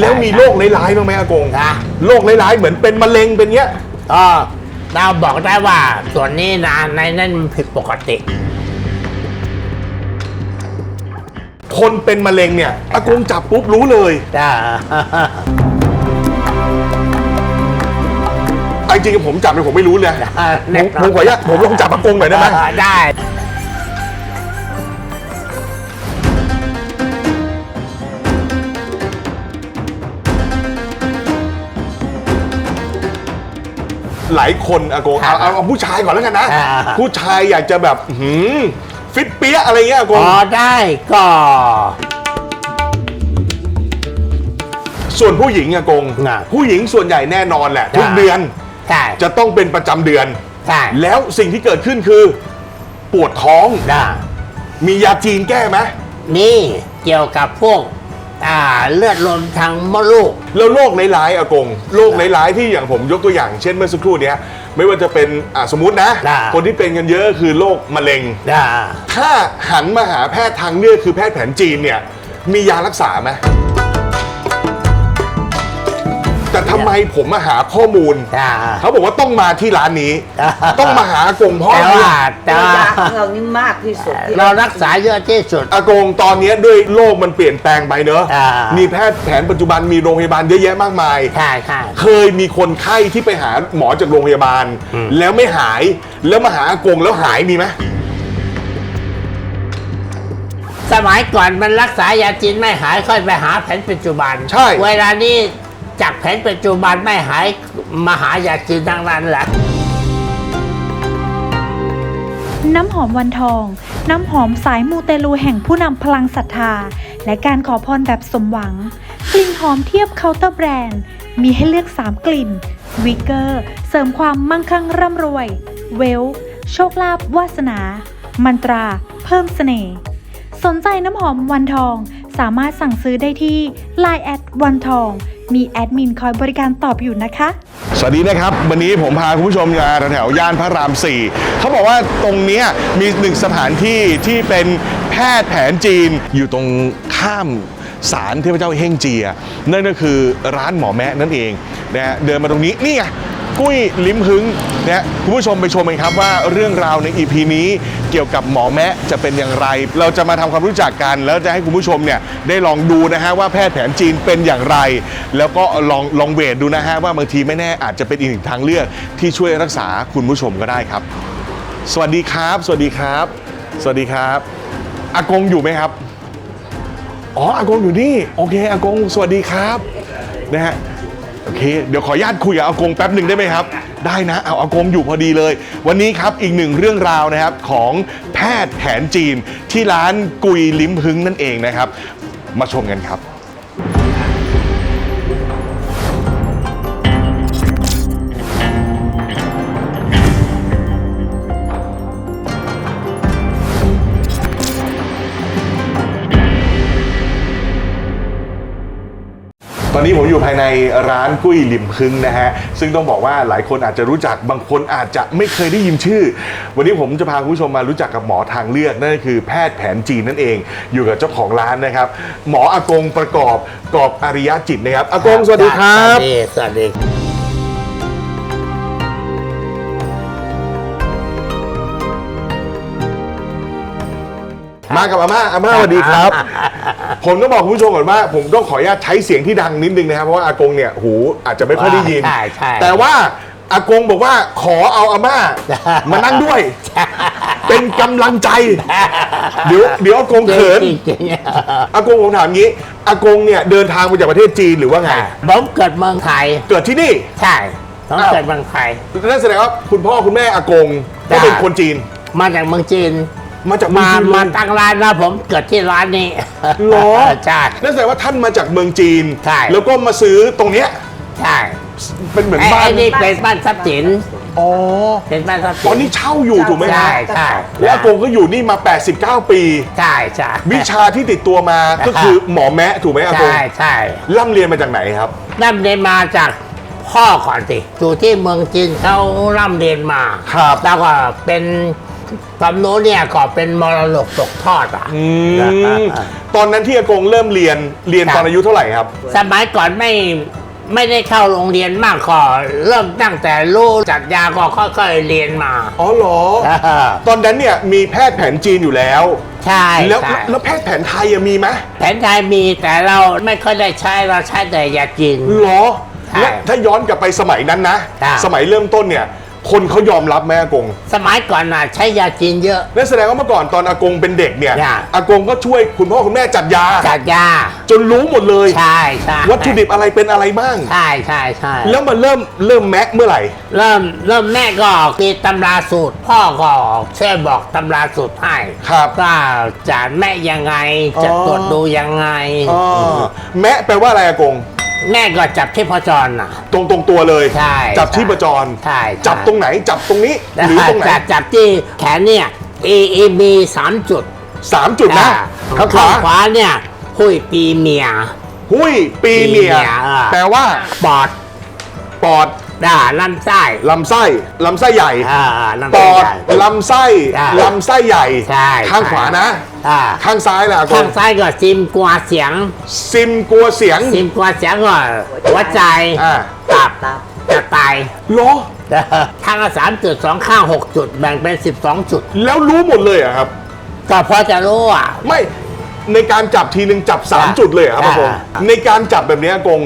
แล้วมีโรคร้ายๆบ้างไหมอากงนะโรคร้ายๆเหมือนเป็นมะเร็งเป็นเงี้ย ก็เราบอกได้ว่าส่วนนี้นะในนั้นมันผิดปกติ คนเป็นมะเร็งเนี่ยอากงจับปุ๊บรู้เลยจ้าไอ้จริงๆผมจับเนี่ยผมไม่รู้เลยผมผมขออนุญาตผมลองจับอากงหน่อยได้ไหมได้ หลายคนอากงเอาเอาเอาผู้ชายก่อนแล้วกันนะ อ่า ผู้ชายอยากจะแบบหืมฟิตเปี้ยอะไรเงี้ยอากพงอได้ก็ส่วนผู้หญิงอากง น่ะ ผู้หญิงส่วนใหญ่แน่นอนแหละ ทุกจ้ะเดือนใช่จะต้องเป็นประจำเดือน ใช่แล้วสิ่งที่เกิดขึ้นคือ ปวดท้องได้มียาจีนแก้ไหมนี่เกี่ยวกับพวก อ่าเลือดลมทางมดลูก แล้วโรคร้ายๆอากงโรคร้ายๆที่อย่างผมยกตัวอย่างเช่นเมื่อสักครู่เนี้ยไม่ว่าจะเป็นอ่าสมมตินะ ได้ คนที่เป็นกันเยอะคือโรคมะเร็งได้ถ้าหันมาหาแพทย์ทางเลือกคือแพทย์แผนจีนเนี่ยมียารักษาไหม แต่ทำไมผมมาหาข้อมูลได้เขาบอกว่าต้องมาที่ร้านนี้ อ่า ต้องมาหาอากงเพ่อแต่ว่าแต่ระว่ายะเรานี่มากที่สุดที่เรารักษาเยอะที่สุด อากงตอนนี้ด้วยโลกมันเปลี่ยนแปลงไปเนอะอ่ามี มีแพทย์แผนปัจจุบันมีโรงพยาบาลเยอะแยะมากมาย ใช่ใช่ เคยมีคนไข้ที่ไปหาหมอจากโรงพยาบาล อืม แล้วไม่หายแล้วมาหาอากงแล้วหายมีไหมสมัยก่อนมันรักษายาจีนไม่หายค่อยไปหาแผนปัจจุบัน ใช่ เวลานี้ จากแผนปัจจุบันไม่หายมาหายาจีนทั้งนั้นแหละ น้ำหอมวันทอง น้ำหอมสายมูเตลูแห่งผู้นำพลังศรัทธา และการขอพรแบบสมหวัง กลิ่นหอมเทียบเคาน์เตอร์แบรนด์ มีให้เลือก 3 กลิ่น วิกเกอร์ เสริมความมั่งคั่งร่ำรวย เวล โชคลาภวาสนา มันตรา เพิ่มเสน่ห์ สนใจน้ำหอมวันทอง สามารถสั่งซื้อได้ที่ Line แอดวันทอง มีแอดมินคอยบริการตอบอยู่นะคะ สวัสดีนะครับ วันนี้ผมพาคุณผู้ชมมาแถวๆย่านพระราม 4 เขาบอกว่าตรงเนี้ยมีหนึ่งสถานที่ที่เป็นแพทย์แผนจีนอยู่ตรงข้ามศาลเทพเจ้าเฮ่งเจีย นั่นก็คือร้านหมอแมะนั่นเองนะฮะเดินมาตรงนี้นี่ไง กุ้ยลิ้มหึงนะคุณผู้ชมไปชมกันครับว่าเรื่องราวใน EP นี้เกี่ยวกับหมอแมะจะเป็นอย่างไร เราจะมาทำความรู้จักกันแล้วจะให้คุณผู้ชมเนี่ยได้ลองดูนะฮะว่าแพทย์แผนจีนเป็นอย่างไร แล้วก็ลองลองเวทดูนะฮะว่าบางทีไม่แน่อาจจะเป็นอีกหนึ่งทางเลือกที่ช่วยรักษาคุณผู้ชมก็ได้ครับ สวัสดีครับ สวัสดีครับ สวัสดีครับอากงอยู่ไหมครับอ๋ออากงอยู่นี่โอเคอากงสวัสดีครับนะฮะ โอเค เดี๋ยวขออนุญาตคุยกับอากงแป๊บหนึ่งได้ไหมครับ ได้นะ เอาอากงอยู่พอดีเลย วันนี้ครับอีกหนึ่งเรื่องราวนะครับของแพทย์แผนจีนที่ร้านกุยลิ้มพึงนั่นเองนะครับ มาชมกันครับ ตอนนี้ผมอยู่ภายในร้านกุ้ยหลิมพึงนะฮะ ซึ่งต้องบอกว่าหลายคนอาจจะรู้จักบางคนอาจจะไม่เคยได้ยินชื่อ วันนี้ผมจะพาคุณผู้ชมมารู้จักกับหมอทางเลือกนั่นก็คือแพทย์แผนจีนนั่นเอง อยู่กับเจ้าของร้านนะครับ หมออากงประกอบกอบอริยะจิตนะครับอากงสวัสดีครับ สวัสดีสวัสดี มากับอาม่าอาม่าสวัสดีครับ ผมต้องบอกคุณผู้ชมก่อนว่า ผมต้องขออนุญาตใช้เสียงที่ดังนิดนึงนะครับเพราะว่าอากงเนี่ยหูอาจจะไม่ค่อยได้ยิน ใช่ใช่ แต่ว่าอากงบอกว่าขอเอาอาม่ามานั่งด้วย เป็นกำลังใจ เดี๋ยวเดี๋ยวอากงเขินจริงๆอากงผมถามงี้อากงเนี่ยเดินทางมาจากประเทศจีนหรือว่าไง ผมเกิดเมืองไทย เกิดที่นี่ ใช่ผมอ้าวเกิดเมืองไทยนั่นแสดงว่าคุณพ่อคุณแม่อากงก็จ้ะเป็นคนจีน มาจากเมืองจีน มาจากเมืองมาจีนเลมาย ตั้งร้านนะผมเกิดที่ร้านนี้เหรอ ใช่ นั่นแสดงว่าท่านมาจากเมืองจีน ใช่ แล้วก็มาซื้อตรงเนี้ยใช่เป็นเหมือนไอ้บ้าไอ้นนี่เป็นบ้านทรัพย์สินอ๋อเป็นบ้านทรัพย์สิตอนนี้เช่าอยู่ถูกไหมคใช่รับใช่แล้วอากงก็อยู่นี่มา 89 ปี ใช่ใช่ วิชาที่ติดตัวมาก็คือหมอแมะถูกไหมอากงใช่ใช่ร่ำเรียนมาจากไหนครับ ร่ำเรียนมาจากพ่อก่อนสิอยู่ที่เมืองจีนเขาร่ำเรียนมาครับ แล้วก็เป็น ความรู้เนี่ยก็เป็นมรดกตกทอดอะ อืมตอนนั้นที่อากงเริ่มเรียนเรียนครับตอนอายุเท่าไหร่ครับ สมัยก่อนไม่ไม่ได้เข้าโรงเรียนมากก็เริ่มตั้งแต่รู้จัดยาก็ค่อยๆเรียนมา อ๋อเหรออ่าตอนนั้นเนี่ยมีแพทย์แผนจีนอยู่แล้ว ใช่แล้วใช่แล้วแพทย์แผนไทยอะมีไหมแผนไทยมีแต่เราไม่ค่อยได้ใช้เราใช้แต่ยาจีน เหรอใช่และถ้าย้อนกลับไปสมัยนั้นนะจ้ะสมัยเริ่มต้นเนี่ย คนเขายอมรับไหมอากง สมัยก่อนน่ะใช้ยาจีนเยอะ นั่นแสดงว่าเมื่อก่อนตอนอากงเป็นเด็กเนี่ย จ้ะ อากงก็ช่วยคุณพ่อคุณแม่จัดยา จัดยาจนรู้หมดเลย ใช่ใช่วัตถุดิบอะไรเป็นอะไรบ้าง ใช่ใช่ใช่แล้วมาเริ่มเริ่มแม็กเมื่อไหร่ เริ่มเริ่มแม่ก็มีตำราสูตร พ่อก็ช่วยบอกตำราสูตรให้ครับว่าจะแม่ยังไง จะอ๋อ ตรวจดูยังไง อ๋อแมะแปลว่าอะไรอากง แม่ก็จับที่พจรน่ะ ตรงตรงตัวเลยใช่จับที่ประจรใช่ใช่ จับตรงไหนจับตรงนี้หรือตรงไหนจับจับที่แขนเนี่ย A A B สามจุดสามจุดนะอ่ข้างขวาขวาเนี่ยหุยปีเมีย หุ้ยปีเมียปีเมียอ่าแปลว่าปอดปอด ด่าลำไส้ลำไส้ลำไส้ใหญ่อ่าลำปไส้อดใหญ่ ลำไส้ใช่ลำไส้ใหญ่ใช่ข้างขวานะ อ่า ข้างซ้ายล่ะอากข้างงซ้ายก็ซิมกลัวเสียง ซิมกลัวเสียง ซิมกลัวเสียงก็หัวใจอ่า ตับตับ จะตายเหรอ ข้างละสามจุดสองข้างหกจุดแบ่งเป็นสิบสองจุด แล้วรู้หมดเลยเหรอะครับ ก็พอจะรู้อะ ไม่ในการจับทีหนึ่งจับ อ่า3 จุดเลยเหรอครับอ่าอากงในการจับแบบนี้อากง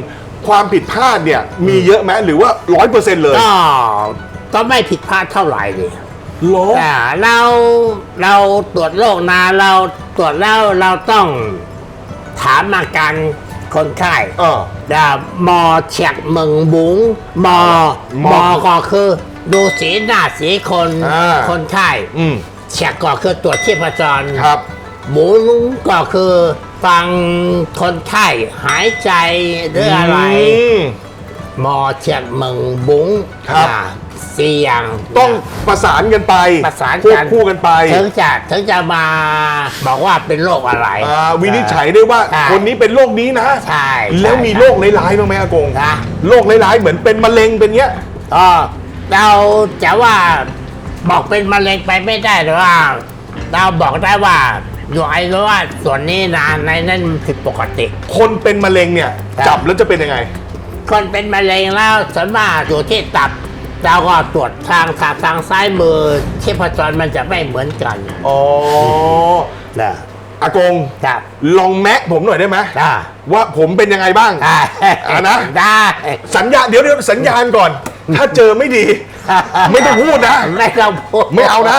ความผิดพลาดเนี่ยมีเยอะไหมหรือว่าร้อยเปอร์เซ็นต์เลยก็ก็ไม่ผิดพลาดเท่าไหร่เลยเหรอแต่เราเราตรวจโรคนะเราตรวจแล้วเราต้องถามอาการคนไข้เออ แต่หมอเฉียกเมึงบุงหมอหหมมออก็คือ ดูสีหน้าสีคนอ่า คนไข้อืมเฉียกก็คือตรวจชีพจร ครับบุงก็คือ ฟังคนไข้หายใจหรืออะไร ม หมอเฉียกเมึงบุงครับ อ่าสี่อย่างต้องประสานกันไปประสานควกับนคู่กันไปถึงจะถึงจะมาบอกว่าเป็นโรคอะไร อ่าวินิจฉัยได้ว่าใช่ คนนี้เป็นโรคนี้นะ ใช่ใช่แล้วมีโรคร้ายๆบ้างไหมอากงนะโรคร้ายๆเหมือนเป็นมะเร็งเป็นเงี้ยก็เราจะว่าบอกเป็นมะเร็งไปไม่ได้แต่ว่า เราบอกได้ว่า อยู่ไอ้รู้ว่าส่วนนี้นะในนั้นมันผิดปกติ คนเป็นมะเร็งเนี่ย ครับ จับแล้วจะเป็นยังไง คนเป็นมะเร็งแล้วส่วนมากอยู่ที่ตับเราก็ตรวจทางขาทางซ้ายมือชีพจรมันจะไม่เหมือนกันอ๋อนะอากง ครับลองแมะผมหน่อยได้ไหมได้ว่าผมเป็นยังไงบ้าง ได้อะนะ ได้สัญญาเดี๋ยวเดี๋ยวสัญญาณก่อน ถ้าเจอไม่ดี ไม่ต้องพูดนะ ไม่ต้องพูดไม่เอานะ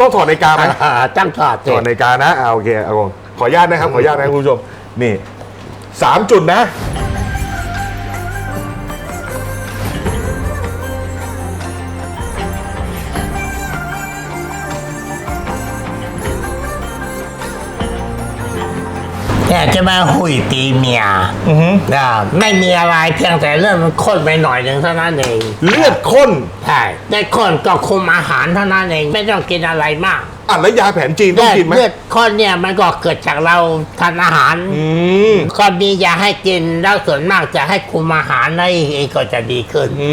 ต้องถอดนาฬิกาไหมอ่าต้องถอดถอดนาฬิกานะอ่าโอเคอากงขออนุญาตนะครับ ขออนุญาตนะคุณผู้ชม นี่สามจุดนะ แต่จะมาหุยตีเมียอือหือนะไม่มีอะไรเพียงแต่เริ่มมันข้นไปหน่อยหนึ่งเท่านั้นเองเลือดข้นใช่ได้ข้นก็คุมอาหารเท่านั้นเองไม่ต้องกินอะไรมากอะแล้วยาแผนจีนต้องกินไหมเลือดข้นเนี่ยมันก็เกิดจากเราทานอาหาร อืมก็มียาให้กินแล้วส่วนมากจะให้คุมอาหารได้เองก็จะดีขึ้น อื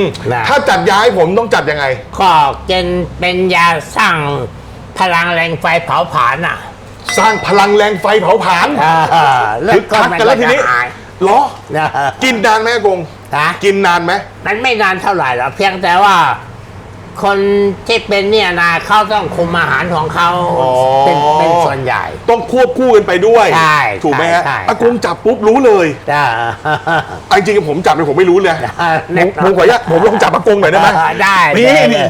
มนะ ถ้าจัดยาให้ผมต้องจัดยังไง ก็กินเป็นยาสร้างพลังแรงไฟเผาผลาญอะ สร้างพลังแรงไฟเผาผลาญอ่าเลือคึดกข้นคักมันกันก็แล้วทีจะนี้หายเหรอนะกินนานไหมอากงฮะกินนานไหมมันไม่นานเท่าไหร่หรอกเพียงแต่ว่า คนที่เป็นเนี่ยนะเขาต้องคุมอาหารของเขาอ๋อเป็นเป็นส่วนใหญ่ ต้องควบคู่กันไปด้วยใช่ถูกไหมฮะใช่ใช่ อากงจับปุ๊บรู้เลยจ้า เอาจริงๆผมจับเลยผมไม่รู้เลยแน่ผมนอน ผมขออนุญาตผมลองจับอากงหน่อยได้ไหม ได้นี่ได้นี่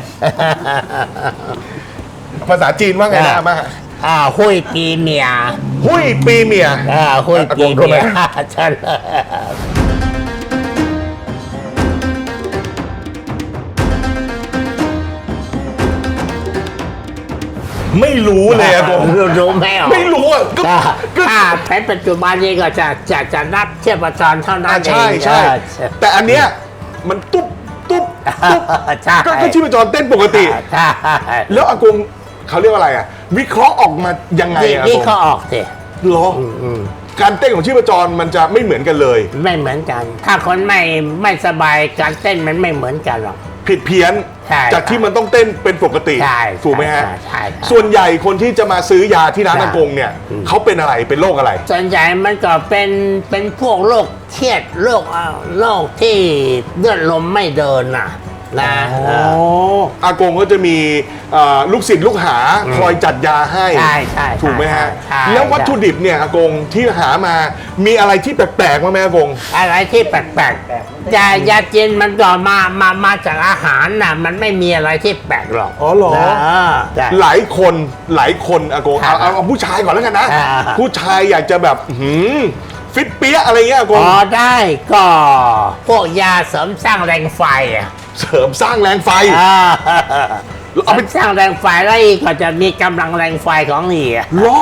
ภาษาจีนว่าไงนะอามา อ่าหุยปีเมียหุ้ยปีเมีย อ่าหุยอากปีงโทษเมียนะใช่เลยไม่รู้เลยอากงรู้รู้ไหมอะไม่รู้อะก็ถ้าก็ถ้าแผนปัจจุบันนี้ก็จะจะจะนับเทียบประจรเท่านั้อะนเองใช่ใช่เออแต่อันเนี้ยมันตุ๊บตุ๊บตุ๊บใช่ ก็ก็ชีพจรเต้นปกติใช่ แล้วอากงเขาเรียกว่าอะไรอะ วิเคราะห์ออกมายังไงนี่อะอานี่กงเขาออกสิเหรออืมการเต้นของชีพจรมันจะไม่เหมือนกันเลย ไม่เหมือนกัน ถ้าคนไม่ไม่สบายการเต้นมันไม่เหมือนกันหรอกคผิดเพี้ยน ใช่จากที่มันต้องเต้นเป็นปกติใช่ถูกไหมฮะใช่ใช่ใช่ส่วนใหญ่คนที่จะมาซื้อยาที่ร้านใช่ อากงเนี่ยเขาเป็นอะไรเป็นโรคอะไร ส่วนใหญ่มันก็เป็นเป็นพวกโรคเครียดโรคเอ่อโรคที่เลือดลมไม่เดินน่ะ นะเอออากงก็จะมีเอ่อลูกศิษย์ลูกหาคอยจัดยาให้ใช่ใช่ถูกไหมฮะ ใช่แล้ววัตถุดิบเนี่ยอากงที่หามามีอะไรที่แปลกๆบ้างไหมอากง อะไรที่แปลกๆยายาจีนมันก็มามามาจากอาหารน่ะ มันไม่มีอะไรที่แปลกหรอกอ๋อเหรอ นะใช่ หลายคนหลายคนอากงเอาครับเอาเอาผู้ชายก่อนแล้วกันนะ อ่า ผู้ชายอยากจะแบบหืม ฟิตเปี้ยอะไรเงี้ยอากงอ๋อได้ก็พวกยาเสริมสร้างแรงไฟอะเสริมสร้างแรงไฟอ่าเอาไปสร้างแรงไฟแล้วอีกก็จะมีกำลังแรงไฟของนี่อะล้อ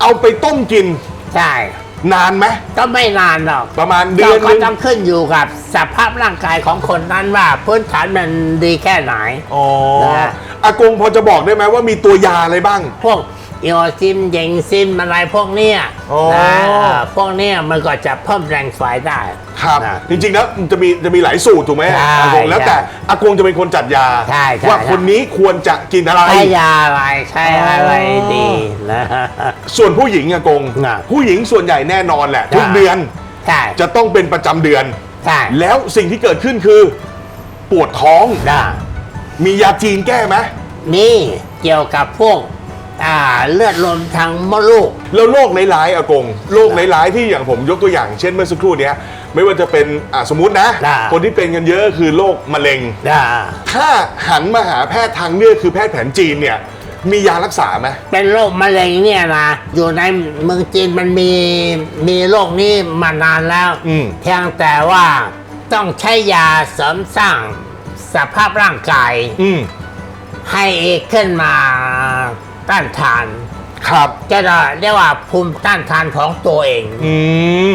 เอาไปต้มกินใช่นานไหมก็ไม่นานหรอกประมาณเดืก็อนหก็นึงต้องขึ้นอยู่กับสภาพร่างกายของคนนั้นว่าพื้นฐานมันดีแค่ไหน อ๋อนะ อากงพอจะบอกได้ไหมว่ามีตัวยาอะไรบ้าง พวก อีโอซิมเยงซิมอะไรพวกเนี้ยอ๋อ นะเออพวกเนี้ยมันก็จะเพิ่มแรงไฟได้ครับ นะ จริงๆแล้วจะมีจะมีหลายสูตรถูกไหมใช่อากงแล้วแต่ใช่อากงจะเป็นคนจัดยา ใช่ใช่ว่าใช่คนนี้ควรจะกินอะไร ใช้ยาอะไรใช้อะไรอ๋อดีนะ ส่วนผู้หญิงอากง น่ะ ผู้หญิงส่วนใหญ่แน่นอนแหละ ทุกใช่เดือนใช่จะต้องเป็นประจำเดือน ใช่แล้วสิ่งที่เกิดขึ้นคือ ปวดท้องได้มียาจีนแก้ไหมนี่เกี่ยวกับพวก อ่าเลือดลมทางมดลูก แล้วโรคร้ายๆอากงโรคร้ายๆที่อย่างผมยกตัวอย่าง เช่นเมื่อสักครู่เนี้ยไม่ว่าจะเป็นอ่าสมมตินะ ได้ คนที่เป็นกันเยอะคือโรคมะเร็งได้ถ้าหันมาหาแพทย์ทางเลือกคือแพทย์แผนจีนเนี่ยมียารักษาไหมเป็นโรคมะเร็งเนี่ยนะอยู่ในเมืองจีนมันมีมีโรคนี้มานานแล้ว อืม เพียงแต่ว่าต้องใช้ยาเสริมสร้างสภาพร่างกาย อืม ให้ขึ้นมา ต้านทาน ครับ จะเรียกว่าภูมิต้านทานของตัวเอง อืม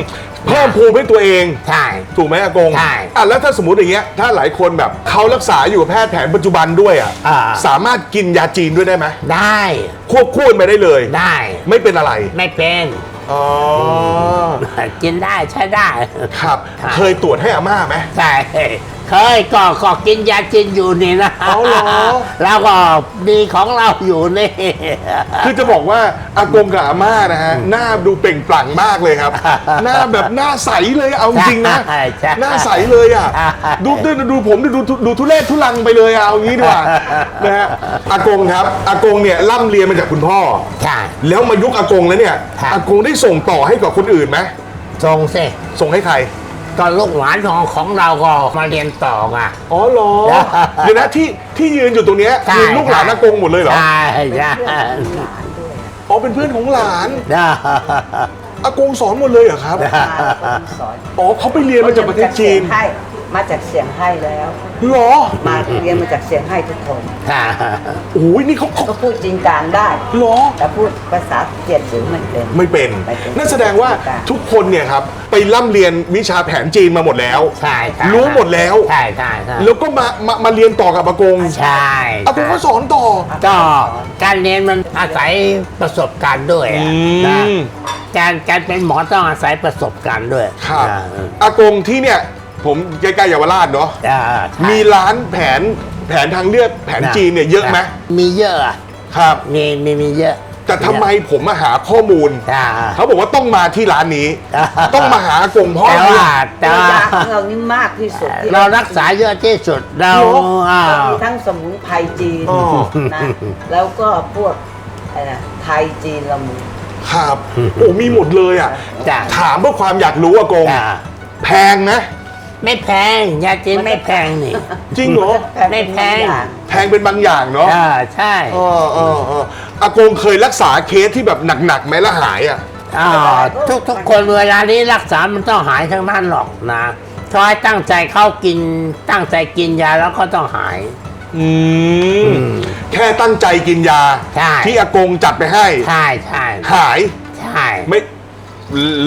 เพิ่มภูมิให้ตัวเอง ใช่ ถูกไหมอากงใช่อะแล้วถ้าสมมติอย่างเงี้ย ถ้าหลายคนแบบเขารักษาอยู่กับแพทย์แผนปัจจุบันด้วยอะ อ่า สามารถกินยาจีนด้วยได้ไหมได้ควบคู่กันไปได้เลย ได้ ไม่เป็นอะไร ไม่เป็น อ๋อกินได้ใช้ได้ ครับ ครับ เคยตรวจให้อาม่าไหมใช่ เคยก็ก็กินยาจีนอยู่นี่นะเอาเหรอ แล้วก็มีของเราอยู่นี่ คือจะบอกว่าอากงกับอาม่านะฮะหน้าดูเปล่งปลั่งมากเลยครับ หน้าแบบหน้าใสเลยเอาจริงๆนะใช่ใช่หน้าใสเลยอะใช่ดูดูดูผมดูดูดูทุเรศทุลังไปเลยอะเอางี้ดีกว่านะฮะอากงครับอากงเนี่ยร่ำเรียนมาจากคุณพ่อ ใช่ แล้วมายุคอากงแล้วเนี่ยครับ อากงได้ส่งต่อให้กับคนอื่นไหมทรงสิส่งให้ใคร ก็ลูกหลานของของเราก็มาเรียนต่อไง อ๋อเหรอ เดี๋ยวนะที่ที่ยืนอยู่ตรงเนี้ยใช่คือลูกหลานอากงหมดเลยเหรอ ใช่ใช่อ๋อเป็นเพื่อนของหลานได้อากงสอนหมดเลยเหรอครับมาแล้วก็สอนอ๋อเขาไปเรียนมาจากประเทศจีนให้มาจากเสียงให้แล้ว เหรอ มาเรียนมาจากเสียงให้ทุกคนโอ้ยนี่เขาเขาก็พูดจีนกลางได้ เหรอ แต่พูดภาษาเจียนสือไม่เป็น ไม่เป็น ไม่เป็นนั่นแสดงว่าทุกคนเนี่ยครับไป ร่ำเรียนวิชาแผนจีนมาหมดแล้ว ใช่ใช่รู้หมดแล้ว ใช่ใช่ใช่แล้วก็มามามาเรียนต่อกับอากงใช่อากงก็สอนต่อ ก็การเรียนมันอาศัยประสบการณ์ด้วยอะอืม นะการการเป็นหมอต้องอาศัยประสบการณ์ด้วยครับอ่าอากงที่เนี่ย ผมใกล้ๆเยาวราชเนาะอ่าใช่มีร้านแผนแผนทางเลือกแผนจีนเนี่ยเยอะไหมมีเยอะอะครับ มีมีมีเยอะ แต่ทำไมผมมาหาข้อมูลอ่าเขาบอกว่าต้องมาที่ร้านนี้ อ่า ต้องมาหาอากงพ่อแต่เนี่ว่ายแต่เราว่ายาของเรานี่มากที่สุดที่เรารักษาเยอะที่สุดเราเหรออ่า เรามีทั้งสมุนไพรจีนอ๋อนะแล้วก็พวกอะไรนะไทยจีนเรามีครับโอ้มีหมดเลยอะ จ้ะถามเพื่อความอยากรู้อากงอ่าแพงนะ ไม่แพงยาจีนไม่แพงนี่ จริงเหรอ ไม่แพง แพงเป็นบางอย่างเนาะอ่าใช่เออเออเอออากงเคยรักษาเคสที่แบบหนักๆไหมแล้วหายอะอ่าทุกทุกคนเวลานี้รักษา มันต้องหายทั้งนั้นหรอกนะถ้าให้ตั้งใจเข้ากิน ตั้งใจกินยาแล้วก็ต้องหาย อืม แค่ตั้งใจกินยาใช่ที่อากงจัดไปให้ ใช่ใช่หาย ใช่ ไม่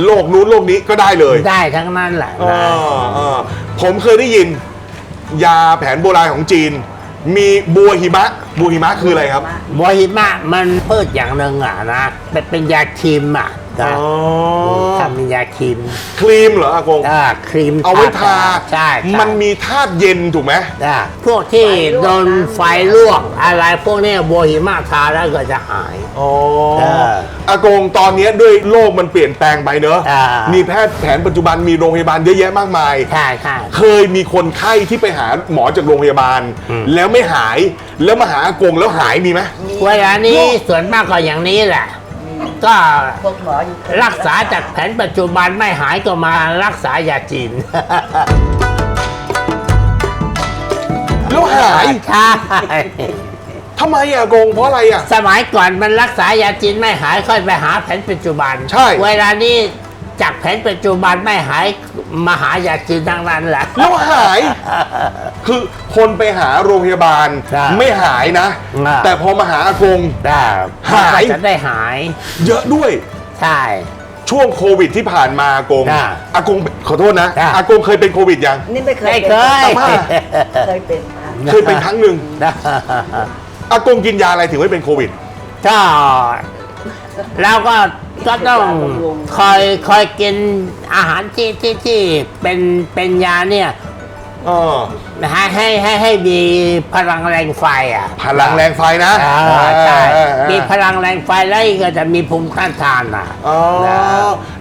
โรคนู้นโรคนี้ก็ได้เลยได้ทั้งนั้นแหละเอนะอเออผมเคยได้ยิน ยาแผนโบราณของจีน มีบัวหิมะ บัวหิมะคืออะไรครับ บัวหิมะมันพืชอย่างหนึ่งอะนะเป็นเป็นยาครีมอะ จ้ะอ๋อทำเป็นยาครีมครีมเหรออากงอ่าครีมเอาไว้ทา ใช่ใช่มันมีธาตุเย็นถูกไหม จ้ะพวกที่โดนไฟลวกอะไรพวกเนี้ยบัวหิมะทาแล้วก็จะหาย อ๋อเอออากงตอนนี้ด้วยโลกมันเปลี่ยนแปลงไปเนอะอ่ามี มีแพทย์แผนปัจจุบันมีโรงพยาบาลเยอะแยะมากมาย ใช่ใช่ เคยมีคนไข้ที่ไปหาหมอจากโรงพยาบาลอืมแล้วไม่หายแล้วมาหาอากงแล้วหายมีไหม เวลานี้ส่วนมากก็อย่างนี้แหละ ก็พวกหมออยู่รักษาจากแผนปัจจุบันไม่หายก็มารักษายาจีน แล้วหายใช่ ทำไมอะอากงเพราะอะไรอะสมัยก่อนมันรักษายาจีนไม่หายค่อยไปหาแผนปัจจุบัน ใช่ เวลานี้ จากแผนปัจจุบันไม่หายมาหายาจีนทั้งนั้นแหละ แล้วหาย คือคนไปหาโรงพยาบาลใช่ไม่หายนะ อ่า แต่พอมาหาอากง ได้หาย จะได้หาย เยอะด้วย ใช่ ช่วงโควิดที่ผ่านมาอากงอ่าอากงขอโทษนะอ่าอากงเคยเป็นโควิดยัง นี่ไม่เคยไม่เป็นเคยแต่ว่าเคยเป็นมาเคยเป็นครั้งหนึ่ง อากงกินยาอะไรถึงไม่เป็นโควิด ก็ เราก็ก็ต้องคอยคอยกินอาหารที่ที่ที่เป็นเป็นยาเนี่ยเออให้ให้ให้ให้มีพลังแรงไฟอะพลังแรงไฟนะอ่าใช่เออเออมีพลังแรงไฟแล้วก็จะมีภูมิต้านทานอะ อ๋อนะ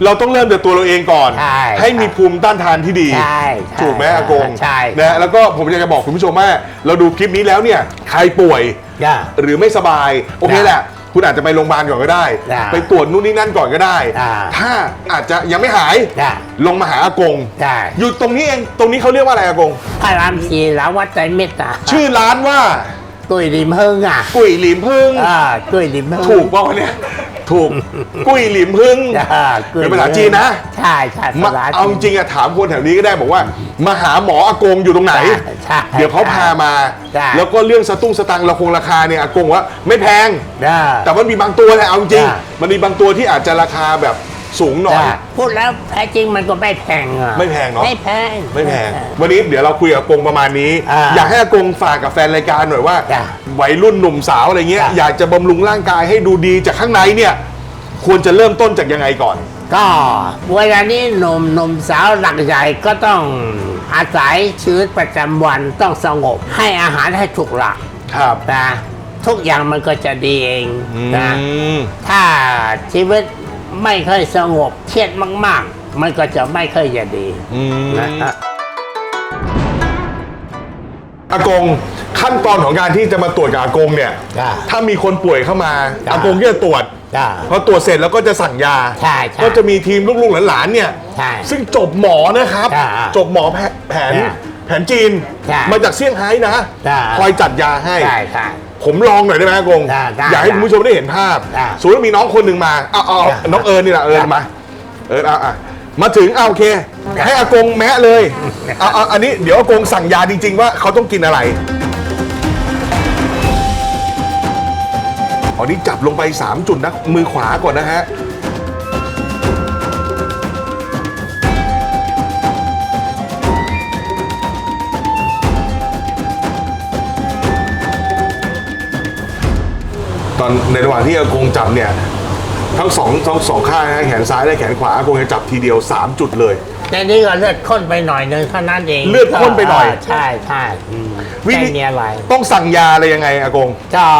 เราต้องเริ่มจากตัวเราเองก่อนใช่ให้มีภูมิต้านทานที่ดี ใช่ใช่ถูกไหมอากงใช่ นะแล้วก็ผมอยากจะบอกคุณผู้ชมว่า เราดูคลิปนี้แล้วเนี่ย ใครป่วย จ้ะ หรือไม่สบาย โอเคได้แหละ คุณอาจจะไปโรงพยาบาลก่อนก็ได้ได้ไปตรวจนู่นนี่นั่นก่อนก็ได้ได้ถ้าอาจจะยังไม่หายได้ลงมาหาอากง ใช่อยู่ตรงนี้เองตรงนี้เขาเรียกว่าอะไรอากง พระรามสีแล้ววัดใจเมตตา ชื่อร้านว่า ตุ้ยริมเฮงอะกุ้ยหลิมพึ่ง อ่าตุ้ยริมเฮงถูกเปล่าวะเนี่ยถูกกุ้ยหลิมพึ่งจ้ะตุ้ยเป็นภาษาจีนนะ ใช่ใช่มาภษเอาจริงอะถามคนแถวนี้ก็ได้บอกว่า มาหาหมออากงอยู่ตรงไหนใช่ใช่เดี๋ยวเขาพามา ใช่ แล้วก็เรื่องสตุ้งสตังค์ราคงราคาเนี่ยอากงว่าไม่แพง ได้ แต่ว่ามีบางตัวแหละเอาจริง ใช่ มันมีบางตัวที่อาจจะราคาแบบ สูงหน่อยได้พูดแล้วแท้จริงมันก็ไม่แพงอะไม่แพงเนอะไม่แพง ไม่แพง วันนี้เดี๋ยวเราคุยกับอากงประมาณนี้อ่าอยากให้อากงฝากกับแฟนรายการหน่อยว่าจ้ะวัยรุ่นหนุ่มสาวอะไรเงี้ยจ้ะอยากจะบำรุงร่างกายให้ดูดีจากข้างในเนี่ยควรจะเริ่มต้นจากยังไงก่อน ก็เวลานี้หนุ่มหนุ่มสาวหลักใหญ่ก็ต้องอาศัยชีวิตประจำวันต้องสงบ ให้อาหารให้ถูกหลักครับนะทุกอย่างมันก็จะดีเองนะอืมถ้าชีวิต ไม่ค่อยสงบเครียดมาก ๆ มันก็จะไม่ค่อยจะดีอืมนะฮะ อากงขั้นตอนของการที่จะมาตรวจกับอากงเนี่ย จ้ะถ้ามีคนป่วยเข้ามาจ้ะ อากงก็จะตรวจ จ้า พอตรวจเสร็จแล้วก็จะสั่งยา ใช่ใช่ก็จะมีทีมลูกๆหลานๆเนี่ย ใช่ซึ่งจบหมอนะครับจ้ะจบหมอแผแผนจ้ะแผนจีนจ้ะมาจากเซี่ยงไฮ้นะจ้ะคอยจัดยาให้ ใช่ใช่ ผมลองหน่อยได้ไหมอากง ได้ได้อยากให้คุณผู้ชมได้เห็นภาพได้สมมติว่ามีน้องคนหนึ่งมาเอาเอาได้น้องเอิญนี่แหละเอิญได้มา เอิญเอาอะมาถึงเอาโอเคให้อากงแมะเลยเอาเอาอันนี้เดี๋ยวอากงสั่งยาจริง ๆ ว่าเขาต้องกินอะไรอันนี้จับลงไป 3 จุดนะมือขวาก่อนนะฮะ ตอนในระหว่างที่อากงจับเนี่ยทั้งสองทั้งสองข้างนะแขนซ้ายและแขนขวาอากงจะจับทีเดียว 3 จุดเลยแต่นี่ก็เลือดข้นไปหน่อยนึงเท่านั้นเองเลือดข้นไปหน่อยใช่ใช่อืมวิธีไม่มีอะไร ต้องสั่งยาอะไรยังไงอากงเจ้า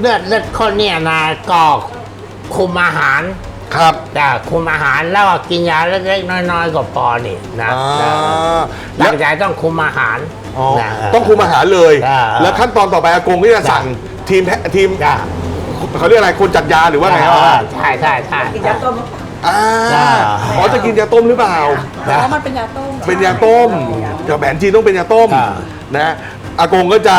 เลือดเลือดข้นเนี่ยนะก็คุมอาหารครับแต่คุมอาหารแล้วก็กินยาเล็กๆน้อยๆก็พอนี่นะอ่านะหแล้ลัวงจากต้องคุมอาหารอ๋อนะ ต้องคุมอาหารเลย อ่าแล้วขั้นตอนต่อไปอากงก็จะสั่ง ทีมแพทีมจ้ะเขาเรียกอะไรคนจัดยาหรือว่าไงครับอ่าใช่ใช่ใช่กินยาต้มอ่าจ้าอ๋อจะกินยาต้มหรือเปล่าจ้ะเพราะมันเป็นยาต้มเป็นยาต้มกับแผนจีนต้องเป็นยาต้มอ่า นะอากงก็จะ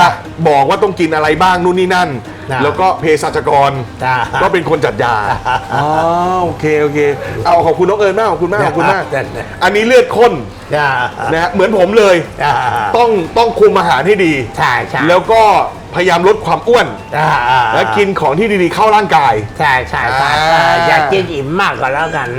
บอกว่าต้องกินอะไรบ้างนู่นนี่นั่น จ้ะ แล้วก็เภสัชกร จ้ะก็เป็นคนจัดยา อ๋อโอเคโอเค เอาขอบคุณน้องเอิญมากขอบคุณมากขอบคุณมาก จ้ะ อันนี้เลือดข้นจ้ะนะฮะเหมือนผมเลย จ้ะต้องต้องคุมอาหารให้ดี ใช่ใช่แล้วก็พยายามลดความอ้วน จ้ะและกินของที่ดีๆเข้าร่างกาย ใช่ใช่ใช่อ่าอย่ากินอิ่มมากก็แล้วกัน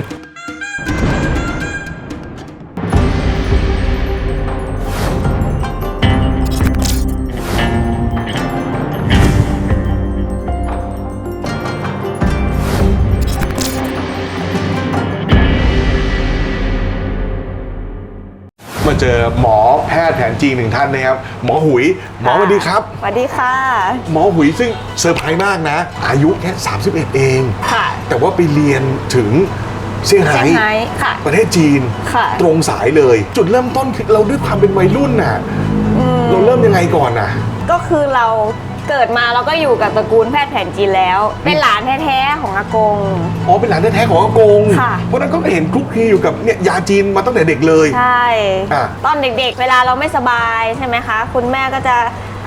เจอหมอแพทย์แผนจีนหนึ่งท่านนะครับ หมอหุย หมอสวัสดีครับ สวัสดีค่ะ หมอหุยซึ่งเซอร์ไพรส์มากนะ อายุแค่ 31 เอง ค่ะ แต่ว่าไปเรียนถึงเซี่ยงไฮ้เซี่ยงไฮ้ค่ะ ประเทศจีนค่ะตรงสายเลย จุดเริ่มต้นคือเราด้วยความเป็นวัยรุ่นน่ะ เราเริ่มยังไงก่อนน่ะ ก็คือเรา เกิดมาเราก็อยู่กับตระกูลแพทย์แผนจีนแล้ว เป็นหลานแท้ๆของอากง อ๋อเป็นหลานแท้ๆของอากง ค่ะ เพราะฉะนั้นก็เห็นคลุกคลีอยู่กับเนี่ยยาจีนมาตั้งแต่เด็กเลย ใช่ อะ ตอนเด็กๆ เวลาเราไม่สบายใช่ไหมคะ คุณแม่ก็จะ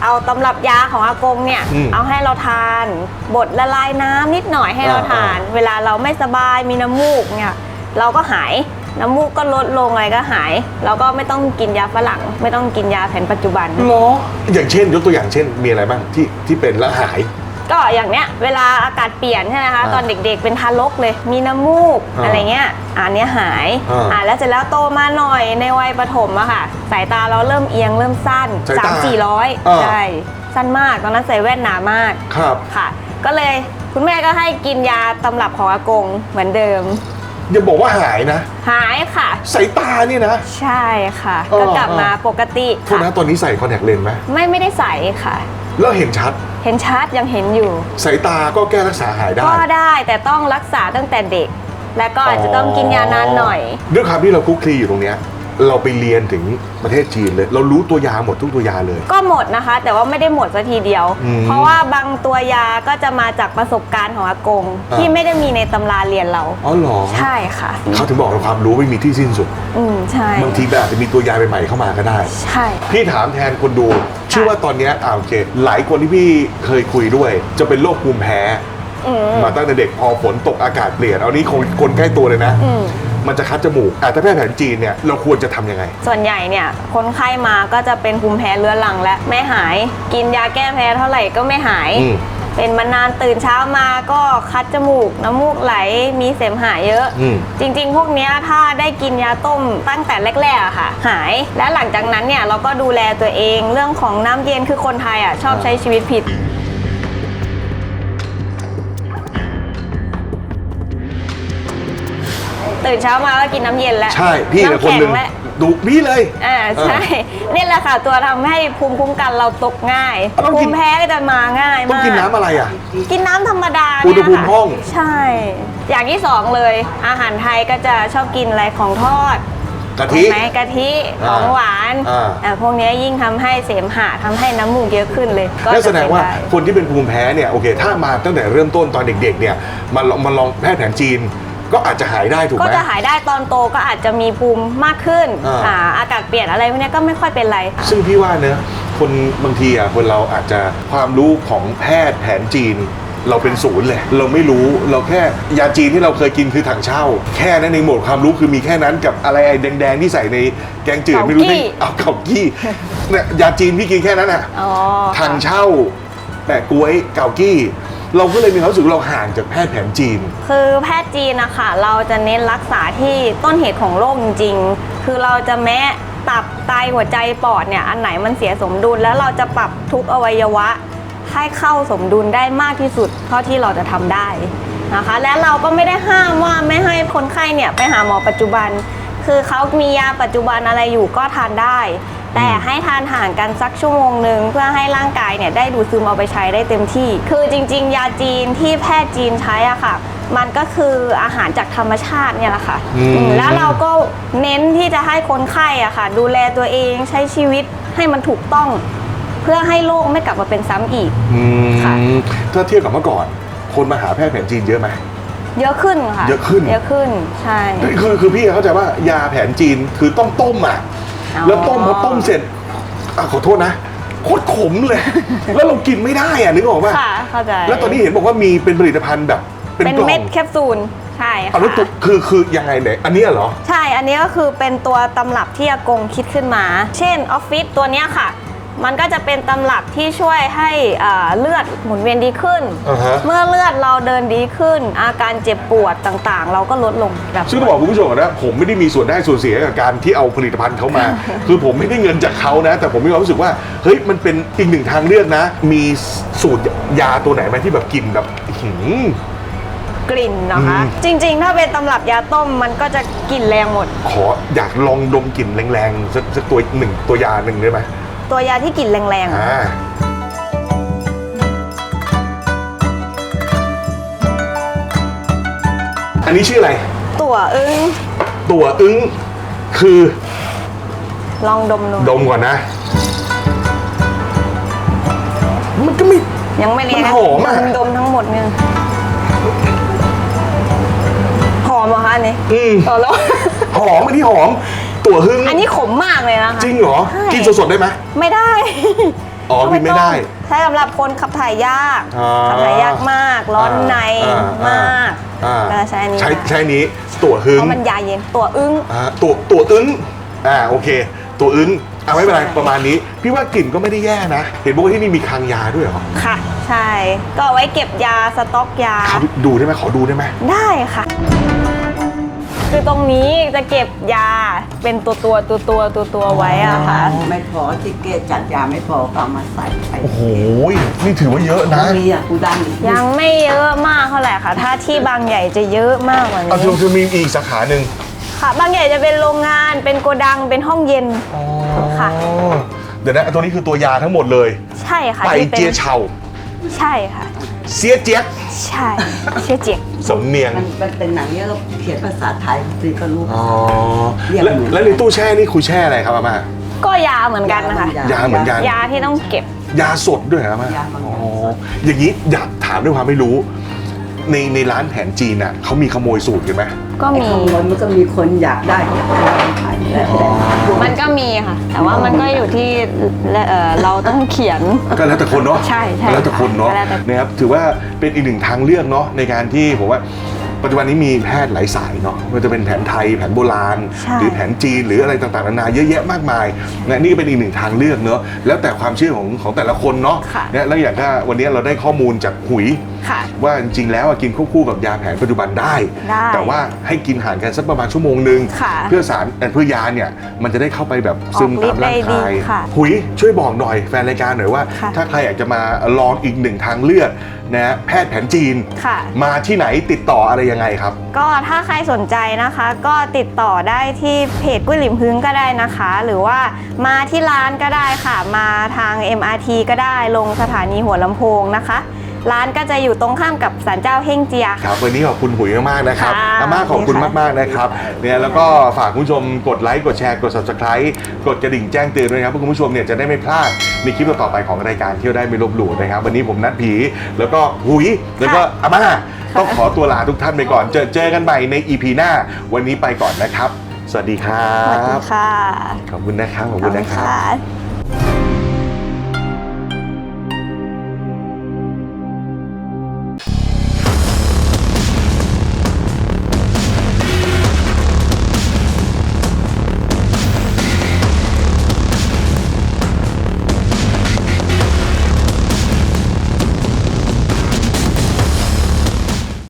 เอาตำรับยาของอากงเนี่ย อืมเอาให้เราทาน บดละลายน้ำนิดหน่อยให้เราอ่า ทาน เวลาเราไม่สบายมีน้ำมูกเนี่ย เราก็หาย น้ำมูกก็ลดลงอะไรก็หายเราก็ไม่ต้องกินยาฝรั่ง ไม่ต้องกินยาแผนปัจจุบันเหรออย่างเช่น ยกตัวอย่างเช่น มีอะไรบ้างที่ที่เป็นแล้วหาย ก็อย่างเนี้ยเวลาอากาศเปลี่ยนใช่ไหมคะ อ่าตอนเด็กๆ เป็นทารกเลย มีน้ำมูกอ่าอะไรเงี้ยอันเนี้ยหายอ่าอ่าแล้วเสร็จแล้วโตมาหน่อยในวัยประถมอะค่ะ สายตาเราเริ่มเอียงเริ่มสั้นสายตาสามสี่ร้อยอ่า ใช่ สั้นมากตอนนั้นใส่แว่นหนามาก ครับ ค่ะ ก็เลยคุณแม่ก็ให้กินยาตำรับของอากงเหมือนเดิม อย่าบอกว่าหายนะ หายค่ะ สายตานี่นะ ใช่ค่ะเออก็กลับมาปกติโทษนะตอนนี้ใส่คอนแทคเลนส์ไหมไม่ไม่ได้ใส่ค่ะ แล้วเห็นชัด เห็นชัดยังเห็นอยู่ สายตาก็แก้รักษาหายได้ ก็ได้แต่ต้องรักษาตั้งแต่เด็ก และก็อาจจะต้องกินยานานหน่อย ด้วยความที่เราคลุกคลีอยู่ตรงเนี้ย เราไปเรียนถึงประเทศจีนเลย เรารู้ตัวยาหมดทุกตัวยาเลย ก็หมดนะคะ แต่ว่าไม่ได้หมดสัทีเดียว อืมเพราะว่าบางตัวยาก็จะมาจากประสบการณ์ของอากง อ่า ที่ไม่ได้มีในตำราเรียนเรา อ๋อเหรอใช่ค่ะ เขาถึงบอกเราความรู้ไม่มีที่สิ้นสุด อืมใช่บางทีมันอาจจะมีตัวยาใหม่ๆเข้ามาก็ได้ ใช่ พี่ถามแทนคนดู เชื่อว่าตอนเนี้ยอ่าโอเค หลายคนที่พี่เคยคุยด้วย จะเป็นโรคภูมิแพ้ อืม มาตั้งแต่เด็กพอฝนตกอากาศเปลี่ยน เอานี้คนคนใกล้ตัวเลยนะ อืม มันจะคัดจมูกอะถ้าแพทย์แผนจีนเนี่ยเราควรจะทำยังไง ส่วนใหญ่เนี่ยคนไข้มาก็จะเป็นภูมิแพ้เรื้อรังและไม่หาย กินยาแก้แพ้เท่าไหร่ก็ไม่หาย อืม เป็นมานานตื่นเช้ามาก็คัดจมูก น้ำมูกไหลมีเสมหะเยอะ อืม จริงๆ พวกเนี้ยถ้าได้กินยาต้มตั้งแต่แรกๆอะค่ะ หาย และหลังจากนั้นเนี่ยเราก็ดูแลตัวเองเรื่องของน้ำเย็นคือคนไทยอะชอบใช้ชีวิตผิด ตื่นเช้ามาก็กินน้ำเย็นแล้วใช่พี่กับน้ำคนแข็หนึ่งงแล้ว ดูพี่เลย อ่าใช่นี่แหละค่ะตัวทำให้ภูมิคุ้มกันเราตกง่ายต้องกิน ภูมิแพ้ก็จะมาง่ายต้องมากกินน้ำอะไรอะ กินน้ำธรรมดาอุณหภูมิเนี่ยค่ะห้อง ใช่ อย่างที่สองเลย อาหารไทยก็จะชอบกินอะไรของทอดกะทิไหมกะทิของหวานอ่า อ่าพวกเนี้ยยิ่งทำให้เสมหะทำให้น้ำมูกเยอะขึ้นเลยก็นั่นแสจะดเป็งนว่าได้ คนที่เป็นภูมิแพ้เนี่ยโอเค ถ้ามาตั้งแต่เริ่มต้นตอนเด็กๆเนี่ยมาลองมาลองแพทย์แผนจีน ก็อาจจะหายได้ถูกไหก็มจะหายได้ตอนโตก็อาจจะมีภูมิมากขึ้นอ่าอ่าอากาศเปลี่ยนอะไรพวกเนี้ยก็ไม่ค่อยเป็นไรค่ะ ซึ่งพี่ว่าเนอะคนบางทีอะคนเราอาจจะความรู้ของแพทย์แผนจีน เราเป็นศูนย์เลยเราไม่รู้เราแค่ยาจีนที่เราเคยกินคือถังเช่า แค่นั้นในหมวดความรู้คือมีแค่นั้นกับอะไรไอ้แดงๆที่ใส่ในแกงจืดเกาไม่รู้กี้ที่เอาเกากี้เนี่ยยาจีนพี่กินแค่นั้นอะอ๋อถังเช่าแปะกล้วยเกากี้ เราก็เลยมีความรู้สึกเราห่างจากแพทย์แผนจีน คือแพทย์จีนนะคะเราจะเน้นรักษาที่ต้นเหตุของโรคจริงๆ คือเราจะแม้ตับไตหัวใจปอดเนี่ยอันไหนมันเสียสมดุล แล้วเราจะปรับทุกอวัยวะ ให้เข้าสมดุลได้มากที่สุดเท่าที่เราจะทำได้นะคะ และเราก็ไม่ได้ห้ามว่าไม่ให้คนไข้เนี่ยไปหาหมอปัจจุบัน คือเขามียาปัจจุบันอะไรอยู่ก็ทานได้ แต่ให้ทานห่างกันสักชั่วโมงหนึ่งเพื่อให้ร่างกายเนี่ยได้ดูดซึมเอาไปใช้ได้เต็มที่ คือจริง ๆ ยาจีนที่แพทย์จีนใช้อะค่ะ มันก็คืออาหารจากธรรมชาติเนี่ยแหละค่ะอืมอืมแล้วเราก็เน้นที่จะให้คนไข้อะค่ะ ดูแลตัวเองใช้ชีวิตให้มันถูกต้อง เพื่อให้โรคไม่กลับมาเป็นซ้ำอีก อืมค่ะ ถ้าเทียบกับเมื่อก่อน คนมาหาแพทย์แผนจีนเยอะไหม เยอะขึ้นค่ะ เยอะขึ้น เยอะขึ้นใช่ คือคือพี่เข้าใจว่ายาแผนจีนคือต้องต้มอะอ๋อ แล้วต้มพอต้มเสร็จอะขอโทษนะโคตรขมเลย แล้วเรากินไม่ได้อะนึกออกป่ะค่ะเข้าใจแล้วตอนนี้เห็นบอกว่ามีเป็นผลิตภัณฑ์แบบ เป็นเป็นกล่องเม็ดแคปซูลใช่เอาแล้วค่ะตัวคือคือยังไงเนี่ยอันเนี้ยเหรอ ใช่ อันนี้ก็คือเป็นตัวตำรับที่อากงคิดขึ้นมา เช่นออฟฟิศตัวเนี้ยค่ะ มันก็จะเป็นตำรับที่ช่วยให้อ่าเลือดหมุนเวียนดีขึ้น อ่าฮะ เมื่อเลือดเราเดินดีขึ้น อาการเจ็บปวดต่างๆ เราก็ลดลงแบบ ซึ่งต้องบอกคุณผู้ชมก่อนนะผมไม่ได้มีส่วนได้ส่วนเสียกับการที่เอาผลิตภัณฑ์เขามา คือผมไม่ได้เงินจากเขานะ แต่ผมมีความรู้สึกว่าเฮ้ยมันเป็นอีกหนึ่งทางเลือกนะ มีสูตรยาตัวไหนไหมที่แบบกินแบบอื้อหือกลิ่นนะคะ อืม จริงๆ ถ้าเป็นตำรับยาต้มมันก็จะกลิ่นแรงหมด ขออยากลองดมกลิ่นแรงๆสักสักตัวหนึ่งตัวยาหนึ่งได้ไหม ตัวยาที่กลิ่นแรงๆอ่าอันนี้ชื่ออะไร ตัวอึ้งตัวอึ้งคือลองดมดูดมก่อนนะ มันก็ไม่ ยังไม่เรียมันหอมอะดมทั้งหมดเนี่ยหอมเหรอคะอันนี้อืมต่อแล้ว หอมอันนี้หอม ตัวหึ่งอันนี้ขมมากเลยนะคะ จริงเหรอ ใช่ กินสดๆได้ไหมไม่ได้ อ๋อกินไม่ได้ ใช่สำหรับคนขับถ่ายยากอ่าขับถ่ายยากมาก ร้อนในอ่ามากอ่าก็ใช้อันนี้ใช้นะใช้อันนี้ตัวหึ่เพงราะมันยาเย็นตัวอึ้ง อ่าตัวตัวอึ้งอ่าโอเค ตัวอึ้งอ่าไม่เป็นไรประมาณนี้ พี่ว่ากลิ่นก็ไม่ได้แย่นะ เห็นบอกว่าที่นี่มีคลังยาด้วยเหรอค่ะ ใช่ ก็เอาไว้เก็บยาสต็อกยาเขาดูได้ไหมขอดูได้ไหมได้ค่ะ คือตรงนี้จะเก็บยาเป็นตัวตัวตัวตัวตัวตัวๆไว้อะค่ะ ไม่พอที่เกตจัดยาไม่พอก็เอามาใส่ไปโอ้โหนี่ถือว่าเยอะนะมีอะกูดังยังไม่เยอะมากเท่าไหร่ค่ะ ถ้าที่บางใหญ่จะเยอะมากกว่าเอานี้จะมีอีกสาขาหนึ่งค่ะ บางใหญ่จะเป็นโรงงานเป็นโกดังเป็นห้องเย็นค่ะเดี๋ยวนะตัวนี้คือตัวยาทั้งหมดเลย ใช่ค่ะไปที่ป็นเจียเฉาใช่ค่ะ เสียเจี๊ยกใช่เชื่อเจียกสำเนียงมันมันเป็นหนังเนี้ยเราเขียนภาษาไทยซีก็รู้ อ๋อเรียกแล้วเหมือน แล้วในตู้แช่นี่คุยแช่อะไรครับอาม่าก็ยาเหมือนกันนะคะยาเหมือนกันยาที่ต้องเก็บ ยาสดด้วยเหรออาม่ายาบางอย่าง อ๋ออย่างนี้อยากถามด้วยความไม่รู้ ในในร้านแผนจีนน่ะเขามีขโมยสูตรกันไหมก็ไอ้มีขโมยมันก็มีคนอยากได้อยากได้ขายแล้วแต่มันก็มีค่ะ แต่ว่ามันก็อยู่ที่เอ่อเราต้องเขียน ก็แล้วแต่คนเนาะใช่ใช่แล้วแต่คนเนาะก็แล้วแต่ นะครับถือว่าเป็นอีกหนึ่งทางเลือกเนาะในการที่ผมว่า ปัจจุบันนี้มีแพทย์หลายสายเนาะไม่ว่าจะเป็นแผนไทยแผนโบราณ ใช่ หรือแผนจีนหรืออะไรต่างๆนานาเยอะแยะมากมายนะนี่ก็เป็นอีกหนึ่งทางเลือกเนาะแล้วแต่ความเชื่อของของแต่ละคนเนาะค่ะ นะแล้วอย่างถ้าวันนี้เราได้ข้อมูลจากหุย ค่ะ ว่าจริงๆแล้วอะกินควบคู่กับยาแผนปัจจุบันได้ ได้แต่ว่าให้กินห่างกันสักประมาณชั่วโมงหนึ่งค่ะเพื่อสารเอ่อเพื่อยาเนี่ยมันจะได้เข้าไปแบบซึมออกฤตาทมธิ์ร่างได้ดีกายค่ะหุยช่วยบอกหน่อยแฟนรายการหน่อยว่า ค่ะ ถ้าใครอยากจะมาลองอีกหนึ่งทางเลือกนะฮะแพทย์แผนจีน ค่ะ มาที่ไหนติดต่ออะไรยังไงครับ ก็ถ้าใครสนใจนะคะ ก็ติดต่อได้ที่เพจกุ้ยหลิมพึ่งก็ได้นะคะ หรือว่ามาที่ร้านก็ได้ค่ะ มาทาง MRT ก็ได้ลงสถานีหัวลำโพงนะคะ ร้านก็จะอยู่ตรงข้ามกับศาลเจ้าเฮ่งเจียคค่ะ รับวันนี้ขอบคุณหุยมากๆนะครับค่ะอาม่าขอบคุณขอบคุณค่ะมากๆนะครับเนี่ยแล้วก็ฝากคุณผู้ชมกดไลค์กดแชร์กด subscribe กดกระดิ่งแจ้งเตือนด้วยนะครับเพื่อคุณผู้ชมเนี่ยจะได้ไม่พลาดในคลิปต่อๆไปของรายการเที่ยวได้ไม่ลบหลู่นะครับ วันนี้ผมนัดผีแล้วก็หุยแล้วก็อาม่าต้องขอตัวลาทุกท่านไปก่อน เจอเจอกันใหม่ใน EP หน้า วันนี้ไปก่อนนะครับ สวัสดีครัสวัสดีบค่ะขอบคุณนะครับขอบคุณนะครับขอบคุณค่ะ